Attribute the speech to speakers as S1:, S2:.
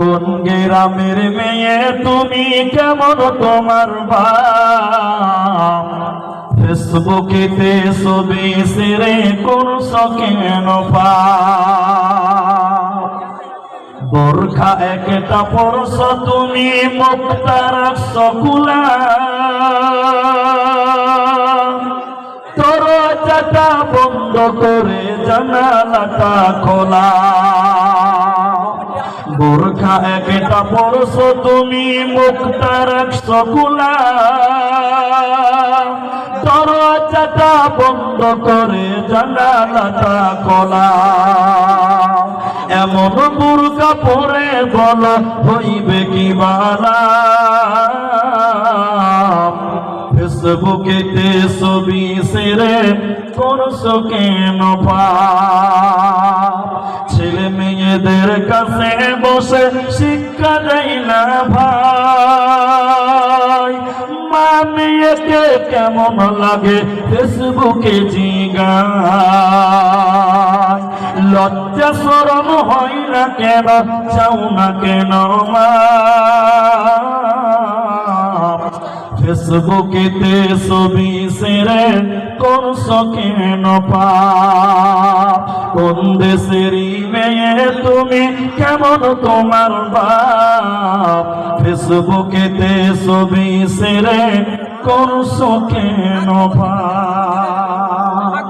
S1: কোন গ্রামের মেয়ে তুমি কেমন তোমার বাপ? ফেসবুকেতে ছবি সেরে কেন পা বোরখা একটা পরশ তুমি মুক্তা রাখছ কুলা। তোর চাটা বন্ধ করে জানালাটা খোলা। বোরখা একটা পরশ তুমি মুক্তা রাখছ কুলা দরজাটা বন্ধ করে জানালাটা খোলা এমন বুরকা পরে বল হইবে কি বালা ফেসবুকেতে ছবি সেরে করছ কেন পাপ? মেয়েদের কাছে বসে শিক্ষা দেয় না ভাই। মা মেয়েকে কেমন লাগে ফেসবুকে জিগায় লজ্জা সরম হয় না কেন, চাও না কেন মা? ফেসবুকেতে ছবি সেরে করছ কেন পাপ কোন দেশেরই মেয়ে তুমি কেমন তোমার বাপ? ফেসবুকেতে ছবি সেরে করছ কেন
S2: হাত